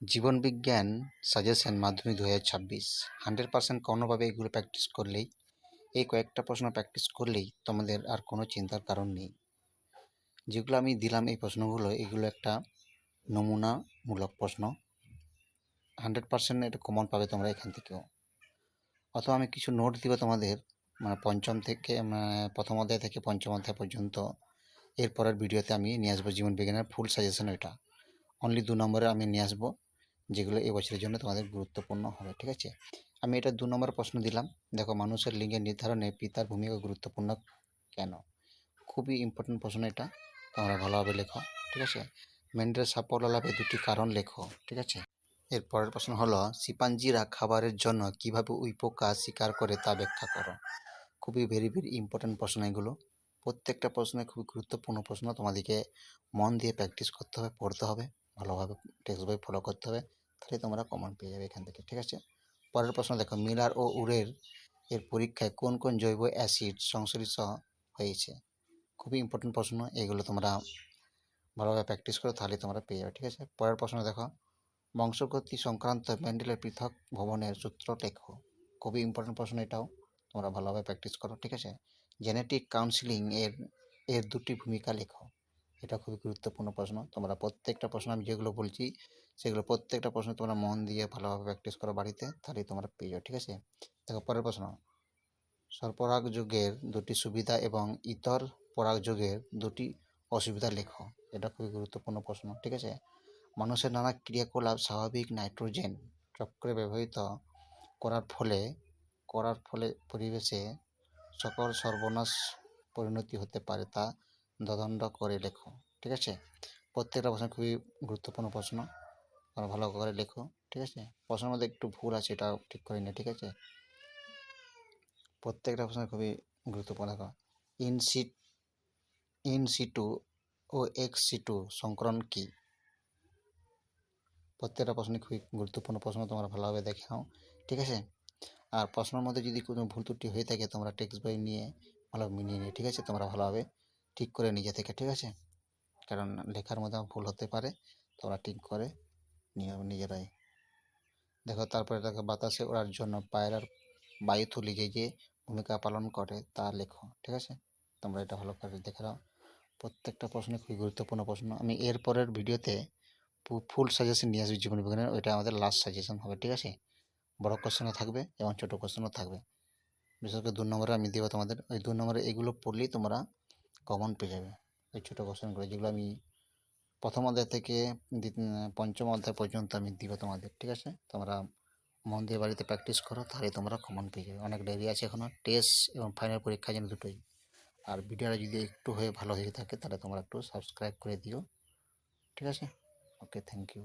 জীবনবিজ্ঞান suggestion মাধ্যমিক দু হাজার ছাব্বিশ। হান্ড্রেড পার্সেন্ট কোনোভাবে এগুলো প্র্যাকটিস করলেই, এই কয়েকটা প্রশ্ন প্র্যাকটিস করলেই তোমাদের আর কোনো চিন্তার কারণ নেই। যেগুলো আমি দিলাম এই প্রশ্নগুলো, এগুলো একটা নমুনামূলক প্রশ্ন। হান্ড্রেড পার্সেন্ট এটা কমন পাবে তোমরা এখান থেকেও। অথবা আমি কিছু নোট দিব তোমাদের মানে পঞ্চম থেকে মানে প্রথম অধ্যায় থেকে পঞ্চম অধ্যায় পর্যন্ত। এরপরের ভিডিওতে আমি নিয়ে আসব জীবন বিজ্ঞানের ফুল সাজেশন এটা। অনলি দু নম্বরে আমি নিয়ে আসব। যেগুলো এবছরের জন্য তোমাদের গুরুত্বপূর্ণ হবে, ঠিক আছে? আমি এটা দু নম্বর প্রশ্ন দিলাম। দেখো, মানুষের লিঙ্গের নির্ধারণে পিতার ভূমিকা গুরুত্বপূর্ণ কেন? খুবই ইম্পর্টেন্ট প্রশ্ন এটা। তোমরা ভালোভাবে লেখো, ঠিক আছে? মেন্ডেল সাফল্য লাভে দুটি কারণ লেখো, ঠিক আছে? এর পরের প্রশ্ন হলো, শিপাঞ্জিরা খাবারের জন্য কীভাবে উই পোকা শিকার করে তা ব্যাখ্যা করো? খুবই ভেরি ভেরি ইম্পর্টেন্ট প্রশ্ন এগুলো। প্রত্যেকটা প্রশ্নে খুবই গুরুত্বপূর্ণ প্রশ্ন তোমাদেরকে মন দিয়ে প্র্যাকটিস করতে হবে, পড়তে হবে, ভালোভাবে টেক্সট বই ফলো করতে হবে। তাহলে তোমরা কমন পেয়ে যাবে এখান থেকে, ঠিক আছে? পরের প্রশ্ন দেখো, মিলার ও উরের এর পরীক্ষায় কোন কোন জৈব অ্যাসিড সংশ্লিষ্ট হয়েছে? খুবই ইম্পর্টেন্ট প্রশ্ন, এগুলো তোমরা ভালোভাবে প্র্যাকটিস করো, তাহলে তোমরা পেয়ে যাবে, ঠিক আছে? পরের প্রশ্ন দেখো বংশগতি সংক্রান্ত ম্যান্ডেলের পৃথক ভবনের সূত্র লেখো। খুবই ইম্পর্টেন্ট প্রশ্ন এটাও, তোমরা ভালোভাবে প্র্যাকটিস করো, ঠিক আছে? জেনেটিক কাউন্সিলিং এর এর দুটি ভূমিকা লেখো। এটা খুবই গুরুত্বপূর্ণ প্রশ্ন। তোমরা প্রত্যেকটা প্রশ্ন আমি যেগুলো বলছি, সেগুলো প্রত্যেকটা প্রশ্ন তোমরা মন দিয়ে ভালোভাবে প্র্যাকটিস করো বাড়িতে, তাহলেই তোমরা পেয়ে যাও, ঠিক আছে? দেখো পরের প্রশ্ন। সরপরাগ যুগের দুটি সুবিধা এবং ইতর পরাগ যুগের দুটি অসুবিধা লেখো। এটা খুবই গুরুত্বপূর্ণ প্রশ্ন, ঠিক আছে? মানুষের নানা ক্রিয়াকলাপ স্বাভাবিক নাইট্রোজেন চক্রে ব্যবহৃত করার ফলে করার ফলে পরিবেশে সকল সর্বনাশ পরিণতি হতে পারে তা তদন্ত করে লেখো, ঠিক আছে? প্রত্যেকটা প্রশ্ন খুবই গুরুত্বপূর্ণ প্রশ্ন তোমরা ভালো করে লেখো, ঠিক আছে? প্রশ্নের মধ্যে একটু ভুল আছে এটা ঠিক করে নিও, ঠিক আছে? প্রত্যেকটা প্রশ্ন খুবই গুরুত্বপূর্ণ ইন সিট ইন সিটু ও এক্স সি টু সংকরণ কী? প্রত্যেকটা প্রশ্ন খুবই গুরুত্বপূর্ণ প্রশ্ন, তোমরা ভালোভাবে দেখে নাও, ঠিক আছে? আর প্রশ্নের মধ্যে যদি কোনো ভুল ত্রুটি হয়ে থাকে, তোমরা টেক্সট বই নিয়ে ভালো মিলিয়ে নিয়ে ঠিক আছে? তোমরা ভালোভাবে ঠিক করে নিজে থেকে, ঠিক আছে? কারণ লেখার মধ্যে ভুল হতে পারে তোমরা ঠিক করে নিয়ে নিজেরাই। দেখো, তারপরে দেখো, বাতাসে ওড়ার জন্য পায়রার বায়ুথলি যে যে ভূমিকা পালন করে তা লেখো, ঠিক আছে? তোমরা এটা ভালো করে দেখে নাও। প্রত্যেকটা প্রশ্ন খুবই গুরুত্বপূর্ণ প্রশ্ন। আমি এর পরের ভিডিওতে ফুল সাজেশন নিয়ে আসবি জীবন বিজ্ঞানের, ওইটা আমাদের লাস্ট সাজেশন হবে, ঠিক আছে? বড় কোশ্চেনও থাকবে এবং ছোটো কোশ্চেনও থাকবে। বিশেষ করে দু নম্বরে আমি দেবো তোমাদের, ওই দু নম্বরে এগুলো পড়লেই তোমরা কমন পেয়ে যাবে। ওই ছোটো কোশ্চেনগুলো যেগুলো আমি প্রথম অধ্যায় থেকে পঞ্চম অধ্যায় পর্যন্ত আমি দিব তোমাদের, ঠিক আছে? তোমরা মন দিয়ে বাড়িতে প্র্যাকটিস করো, তাহলে তোমরা কমন পেয়ে যাবে। অনেক দেরি আছে এখনও টেস্ট এবং ফাইনাল পরীক্ষা যেন দুটোই। আর ভিডিওটা যদি একটু হয়ে ভালো হয়ে থাকে, তাহলে তোমরা একটু সাবস্ক্রাইব করে দিও, ঠিক আছে? Okay thank you